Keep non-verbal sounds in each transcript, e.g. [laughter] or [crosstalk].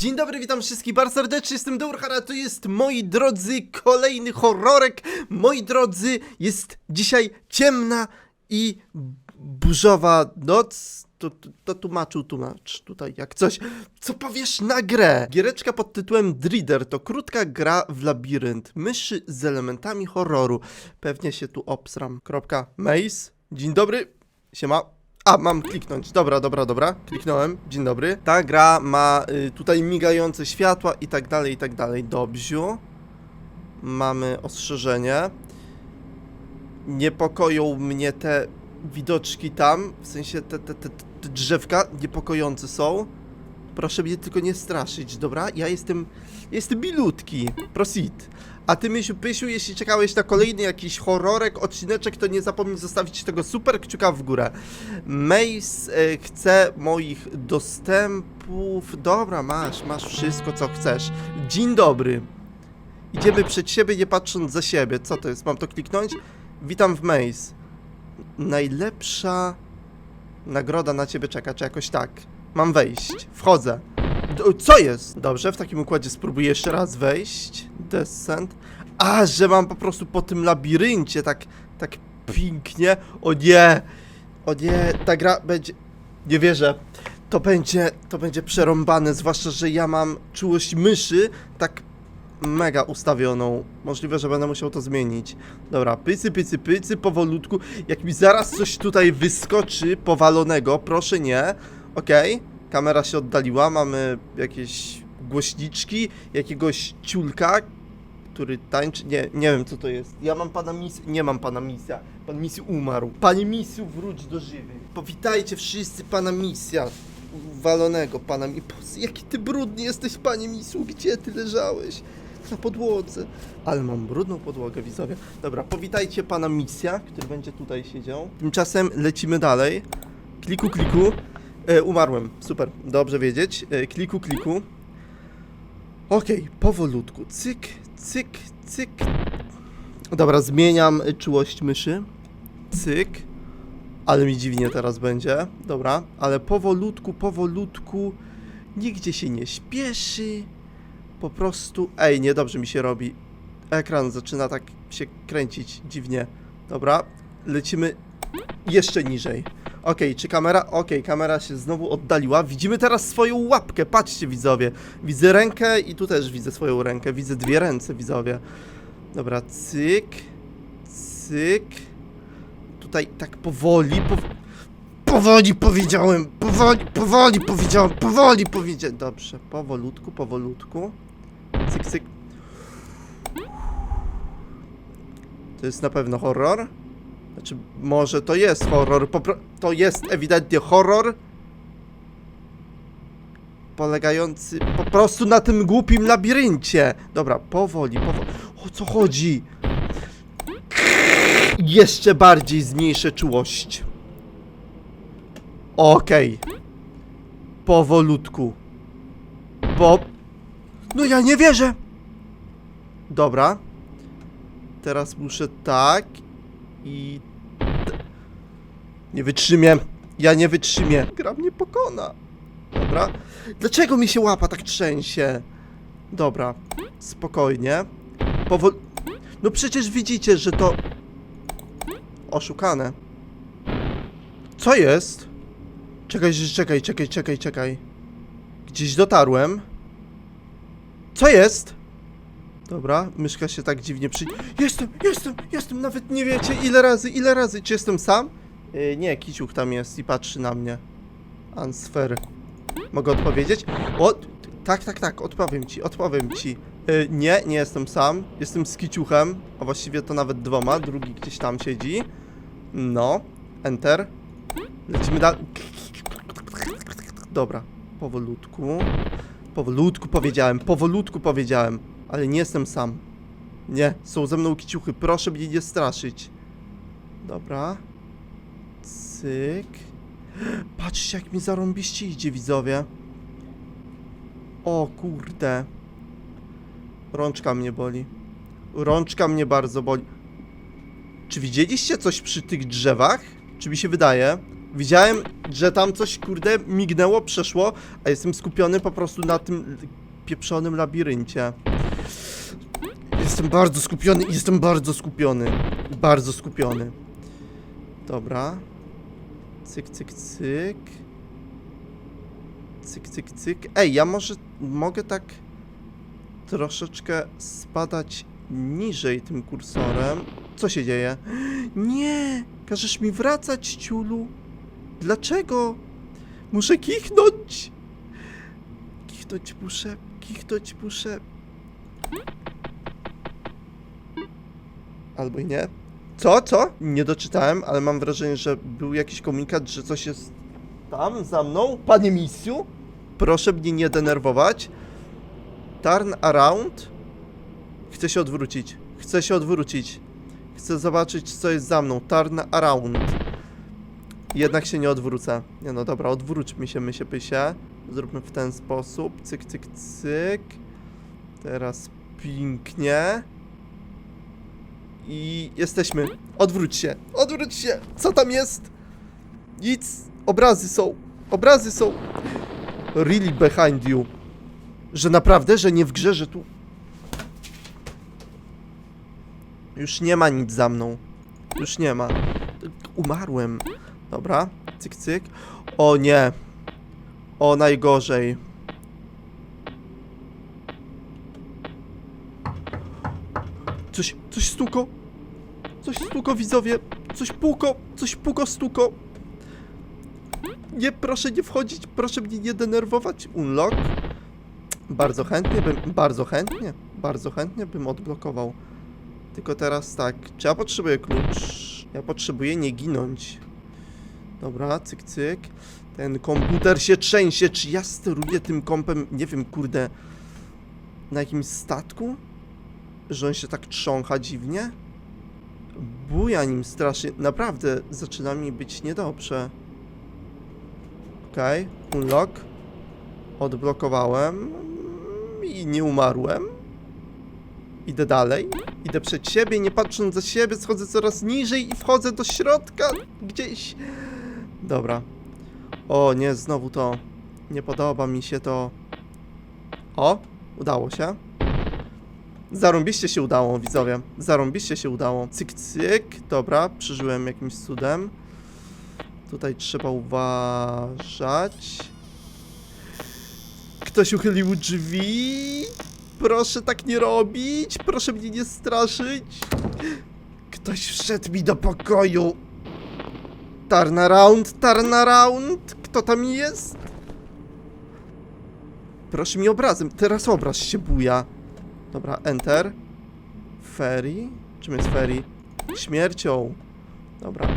Dzień dobry, witam wszystkich bardzo serdecznie, jestem Durhar, a to jest, moi drodzy, kolejny horrorek. Moi drodzy, jest dzisiaj ciemna i burzowa noc. To, to, to tłumaczył tłumacz tutaj jak coś. Co powiesz na grę? Giereczka pod tytułem Dreader to krótka gra w labirynt myszy z elementami horroru. Pewnie się tu obsram. Kropka. Maze. Dzień dobry. Siema. A, mam kliknąć. Dobra, dobra, dobra. Kliknąłem. Dzień dobry. Ta gra ma y, tutaj migające światła i tak dalej, i tak dalej. Dobrziu. Mamy ostrzeżenie. Niepokoją mnie te widoczki tam, w sensie te, te, te, te drzewka niepokojące są. Proszę mnie tylko nie straszyć, dobra? Ja jestem, jestem milutki. Prosit. A ty, Mysiu Pysiu, jeśli czekałeś na kolejny jakiś horrorek, odcineczek, to nie zapomnij zostawić tego super kciuka w górę. Mace e, chce moich dostępów. Dobra, masz, masz wszystko, co chcesz. Dzień dobry. Idziemy przed siebie, nie patrząc za siebie. Co to jest? Mam to kliknąć? Witam w Maze. Najlepsza nagroda na ciebie czeka, czy jakoś tak. Mam wejść. Wchodzę. Co jest? Dobrze, w takim układzie spróbuję jeszcze raz wejść. Descent. A, że mam po prostu po tym labiryncie tak, tak pięknie. O nie! O nie, ta gra będzie... Nie wierzę. To będzie, to będzie przerąbane, zwłaszcza, że ja mam czułość myszy tak mega ustawioną. Możliwe, że będę musiał to zmienić. Dobra, pycy, pycy, pycy, powolutku. Jak mi zaraz coś tutaj wyskoczy powalonego, proszę nie. Okej, kamera się oddaliła, mamy jakieś głośniczki, jakiegoś ciulka, który tańczy. Nie, nie wiem co to jest. Ja mam pana misję. Nie mam pana misja. Pan misji umarł. Panie misju, wróć do żywych. Powitajcie wszyscy pana misja. Walonego pana mi. Jaki ty brudny jesteś, panie misiu. Gdzie ty leżałeś? Na podłodze. Ale mam brudną podłogę, widzowie. Dobra, powitajcie pana misja, który będzie tutaj siedział. Tymczasem lecimy dalej. Kliku, kliku. E, umarłem. Super. Dobrze wiedzieć. E, kliku, kliku. Okej, powolutku. Cyk, cyk, cyk. Dobra, zmieniam czułość myszy. Cyk. Ale mi dziwnie teraz będzie. Dobra, ale powolutku, powolutku. Nigdzie się nie śpieszy. Po prostu. Ej, niedobrze mi się robi. Ekran zaczyna tak się kręcić dziwnie. Dobra, lecimy jeszcze niżej. Okej, czy kamera? Okej, kamera się znowu oddaliła. Widzimy teraz swoją łapkę. Patrzcie, widzowie. Widzę rękę i tu też widzę swoją rękę. Widzę dwie ręce, widzowie. Dobra, cyk. Cyk. Tutaj tak powoli. Pow... Powoli powiedziałem. Powoli, powoli powiedziałem. Powoli powiedziałem. Dobrze, powolutku, powolutku. Cyk, cyk. To jest na pewno horror. Znaczy, może to jest horror. Popro- to jest ewidentnie horror. Polegający po prostu na tym głupim labiryncie. Dobra, powoli, powoli. O co chodzi? Jeszcze bardziej zmniejszę czułość. Okej. Powolutku. Po... No ja nie wierzę! Dobra. Teraz muszę tak i... Nie wytrzymię. Ja nie wytrzymię. Gra mnie pokona. Dobra. Dlaczego mi się łapa tak trzęsie? Dobra. Spokojnie. Powol... No przecież widzicie, że to... Oszukane. Co jest? Czekaj, czekaj, czekaj, czekaj, czekaj. Gdzieś dotarłem. Co jest? Dobra, myszka się tak dziwnie przy... Jestem, jestem, jestem, nawet nie wiecie ile razy, ile razy. Czy jestem sam? Yy, nie, kiciuch tam jest i patrzy na mnie. Ansfer. Mogę odpowiedzieć? O, tak, tak, tak, odpowiem ci, odpowiem ci. Yy, nie, nie jestem sam, jestem z kiciuchem, a właściwie to nawet dwoma, drugi gdzieś tam siedzi. No, enter. Lecimy dalej. Dobra, powolutku. Powolutku powiedziałem, powolutku powiedziałem, ale nie jestem sam. Nie, są ze mną kiciuchy, proszę mnie nie straszyć. Dobra. Cyk. Patrzcie, jak mi zarąbiście idzie, widzowie. O kurde. Rączka mnie boli. Rączka mnie bardzo boli. Czy widzieliście coś przy tych drzewach? Czy mi się wydaje? Widziałem, że tam coś, kurde, mignęło, przeszło, a jestem skupiony po prostu na tym pieprzonym labiryncie. Jestem bardzo skupiony, jestem bardzo skupiony. Bardzo skupiony. Dobra. Cyk, cyk, cyk. Cyk, cyk, cyk. Ej, ja może mogę tak troszeczkę spadać niżej tym kursorem. Co się dzieje? Nie! Każesz mi wracać, ciulu. Dlaczego? Muszę kichnąć! Kichnąć muszę, kichnąć muszę. Albo i nie. Co, co? Nie doczytałem, ale mam wrażenie, że był jakiś komunikat, że coś jest tam za mną. Panie misiu, proszę mnie nie denerwować. Turn around. Chcę się odwrócić. Chcę się odwrócić. Chcę zobaczyć, co jest za mną. Turn around. Jednak się nie odwrócę. Nie no dobra, odwróćmy się, my się pysie. Zróbmy w ten sposób. Cyk, cyk, cyk. Teraz pięknie. I jesteśmy. Odwróć się. Odwróć się. Co tam jest? Nic. Obrazy są. Obrazy są. Really behind you. Że naprawdę, że nie w grze, że tu... Już nie ma nic za mną. Już nie ma. Umarłem. Dobra. Cyk, cyk. O nie. O najgorzej. Coś, coś stuko. Coś stuko, widzowie. Coś puko, coś puko, stuko. Nie, proszę nie wchodzić, proszę mnie nie denerwować. Unlock. Bardzo chętnie bym, bardzo chętnie, bardzo chętnie bym odblokował. Tylko teraz tak, czy ja potrzebuję klucz? Ja potrzebuję nie ginąć. Dobra, cyk, cyk. Ten komputer się trzęsie. Czy ja steruję tym kompem, nie wiem, kurde, na jakimś statku? Że on się tak trzącha dziwnie? Buja nim strasznie. Naprawdę zaczyna mi być niedobrze. Okej, okay. unlock. Odblokowałem. I nie umarłem. Idę dalej. Idę przed siebie, nie patrząc za siebie, schodzę coraz niżej i wchodzę do środka gdzieś. Dobra. O nie, znowu to. Nie podoba mi się to. O, udało się. Zarąbiście się udało, widzowie. Zarąbiście się udało. Cyk, cyk. Dobra, przeżyłem jakimś cudem. Tutaj trzeba uważać. Ktoś uchylił drzwi. Proszę tak nie robić. Proszę mnie nie straszyć. Ktoś wszedł mi do pokoju. Turn around, turn around. Kto tam jest? Proszę mi obrazem. Teraz obraz się buja. Dobra, enter. Ferry. Czym jest ferry? Śmiercią. Dobra.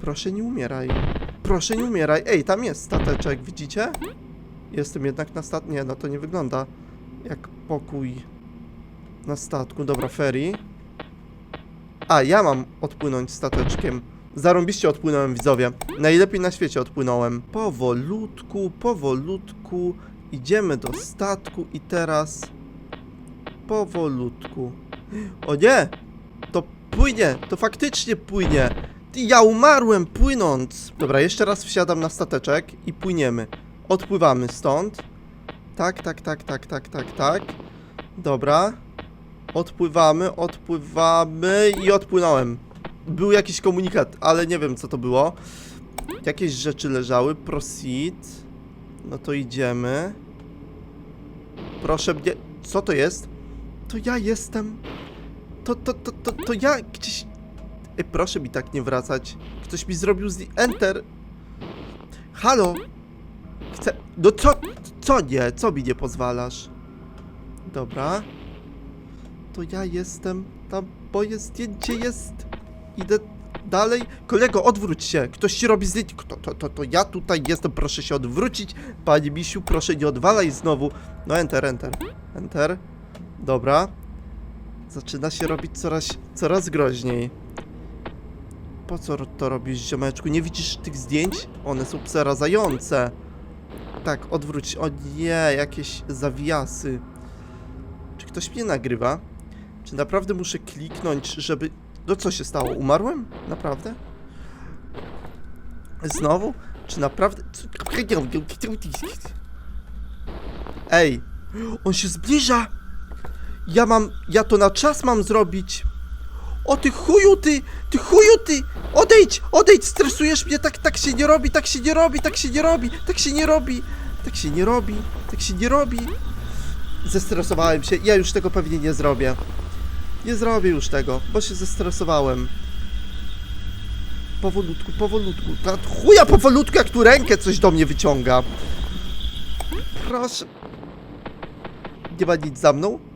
Proszę nie umieraj. Proszę nie umieraj. Ej, tam jest stateczek, widzicie? Jestem jednak na statku. Nie, no to nie wygląda jak pokój na statku. Dobra, ferry. A, ja mam odpłynąć stateczkiem. Zarąbiście odpłynąłem, widzowie. Najlepiej na świecie odpłynąłem. Powolutku, powolutku. Idziemy do statku i teraz... Powolutku. O nie! To płynie! To faktycznie płynie! Ja umarłem płynąc! Dobra, jeszcze raz wsiadam na stateczek i płyniemy. Odpływamy stąd. Tak, tak, tak, tak, tak, tak, tak. Dobra. Odpływamy, odpływamy i odpłynąłem. Był jakiś komunikat, ale nie wiem co to było. Jakieś rzeczy leżały. Proceed. No to idziemy. Proszę mnie. Co to jest? To ja jestem. To, to, to, to, to ja gdzieś. Ej, proszę mi tak nie wracać. Ktoś mi zrobił z. Enter. Halo? Chcę. No co? Co nie? Co mi nie pozwalasz? Dobra. To ja jestem. Tam moje zdjęcie jest. Idę dalej. Kolego, odwróć się. Ktoś ci robi zdjęcie. To, to, to, to ja tutaj jestem. Proszę się odwrócić. Panie misiu, proszę nie odwalaj znowu. No enter, enter. Enter. Dobra. Zaczyna się robić coraz, coraz groźniej. Po co to robisz, ziomeczku? Nie widzisz tych zdjęć? One są przerażające. Tak, odwróć. O nie, jakieś zawiasy. Czy ktoś mnie nagrywa? Czy naprawdę muszę kliknąć, żeby... No co się stało? Umarłem? Naprawdę? Znowu? Czy naprawdę? Ej, on się zbliża! Ja mam, ja to na czas mam zrobić. O ty chuju ty, ty chuju ty! Odejdź, odejdź, stresujesz mnie, tak, tak się nie robi, tak się nie robi, tak się nie robi, tak się nie robi, tak się nie robi, tak się nie robi. Zestresowałem się, ja już tego pewnie nie zrobię. Nie zrobię już tego, bo się zestresowałem. Powolutku, powolutku. Ta chuja powolutku, jak tu rękę coś do mnie wyciąga. Proszę. Nie ma nic za mną?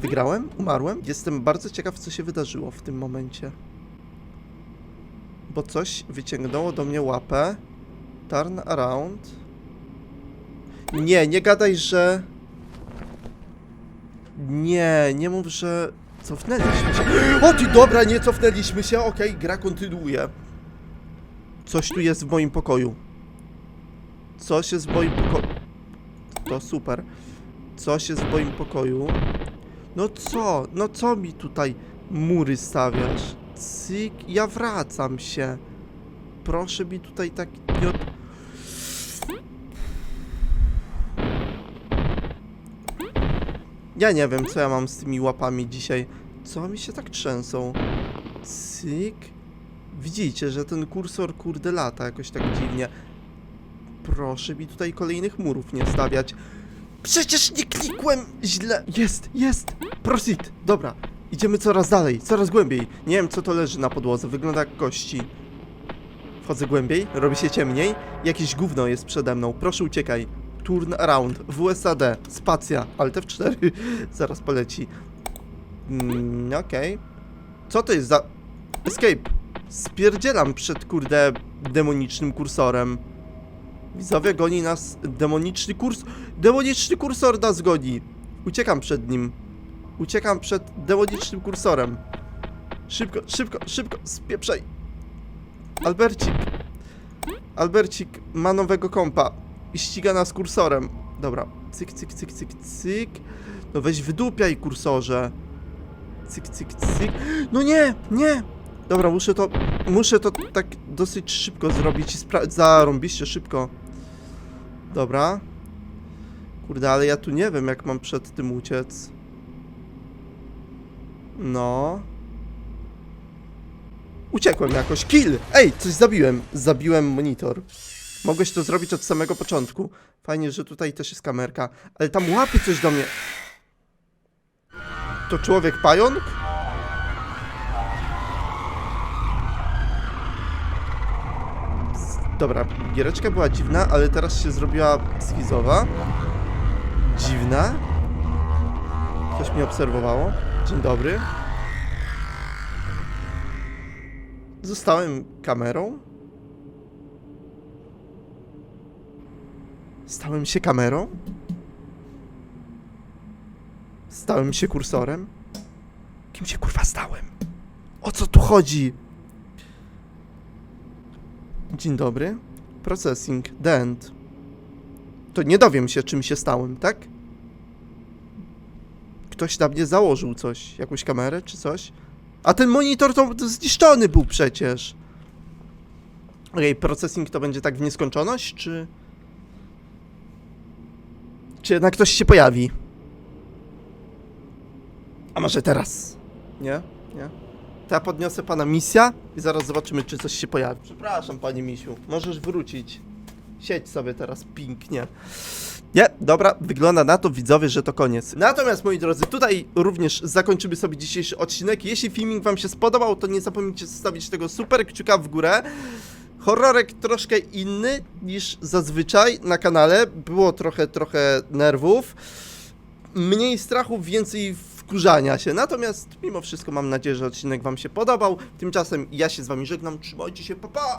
Wygrałem? Umarłem? Jestem bardzo ciekaw, co się wydarzyło w tym momencie. Bo coś wyciągnęło do mnie łapę. Turn around. Nie, nie gadaj, że... Nie, nie mów, że... Cofnęliśmy się. O ty, dobra, nie cofnęliśmy się. Okej, gra kontynuuje. Coś tu jest w moim pokoju. Coś jest w moim pokoju. To super. Coś jest w moim pokoju. No co? No co mi tutaj mury stawiasz? Cyk, ja wracam się. Proszę mi tutaj tak. Ja nie wiem, co ja mam z tymi łapami dzisiaj. Co mi się tak trzęsą? Cyk. Widzicie, że ten kursor kurde lata jakoś tak dziwnie. Proszę mi tutaj kolejnych murów nie stawiać. Przecież nie klikłem źle. Jest, jest. Proceed. Dobra. Idziemy coraz dalej, coraz głębiej. Nie wiem, co to leży na podłodze. Wygląda jak kości. Wchodzę głębiej, robi się ciemniej. Jakieś gówno jest przede mną. Proszę uciekaj. Turn around. WSAD. Spacja. Alt F4. [laughs] Zaraz poleci. Mm, Okej. Co to jest za... Escape. Spierdzielam przed, kurde, demonicznym kursorem. Widzowie, goni nas demoniczny kurs... Demoniczny kursor nas goni. Uciekam przed nim. Uciekam przed demonicznym kursorem. Szybko, szybko, szybko, spieprzaj. Albercik. Albercik ma nowego kompa i ściga nas kursorem. Dobra, cyk, cyk, cyk, cyk, cyk. No weź wydupiaj kursorze. Cyk, cyk, cyk. No nie, nie. Dobra, muszę to, muszę to tak dosyć szybko zrobić i zarąbiście szybko. Dobra. Kurde, ale ja tu nie wiem, jak mam przed tym uciec. No. Uciekłem jakoś. Kill! Ej, coś zabiłem. Zabiłem monitor. Mogłeś to zrobić od samego początku. Fajnie, że tutaj też jest kamerka. Ale tam łapy coś do mnie. To człowiek pająk? Dobra, giereczka była dziwna, ale teraz się zrobiła schizowa. Dziwna. Ktoś mnie obserwowało. Dzień dobry. Zostałem kamerą. Stałem się kamerą. Stałem się kursorem. Kim się kurwa stałem? O co tu chodzi? Dzień dobry. Processing. The end. To nie dowiem się, czym się stałem, tak? Ktoś na mnie założył coś. Jakąś kamerę czy coś? A ten monitor to zniszczony był przecież. Okej, processing to będzie tak w nieskończoność, czy... Czy jednak ktoś się pojawi? A może teraz? Nie? Nie? To ja podniosę pana misja i zaraz zobaczymy, czy coś się pojawi. Przepraszam, panie misiu. Możesz wrócić. Siedź sobie teraz pięknie. Nie, dobra, wygląda na to widzowie, że to koniec. Natomiast moi drodzy, tutaj również zakończymy sobie dzisiejszy odcinek. Jeśli filmik wam się spodobał, to nie zapomnijcie zostawić tego super kciuka w górę. Horrorek troszkę inny niż zazwyczaj na kanale. Było trochę, trochę nerwów. Mniej strachu, więcej wkurzania się. Natomiast mimo wszystko mam nadzieję, że odcinek wam się podobał. Tymczasem ja się z wami żegnam. Trzymajcie się, pa pa!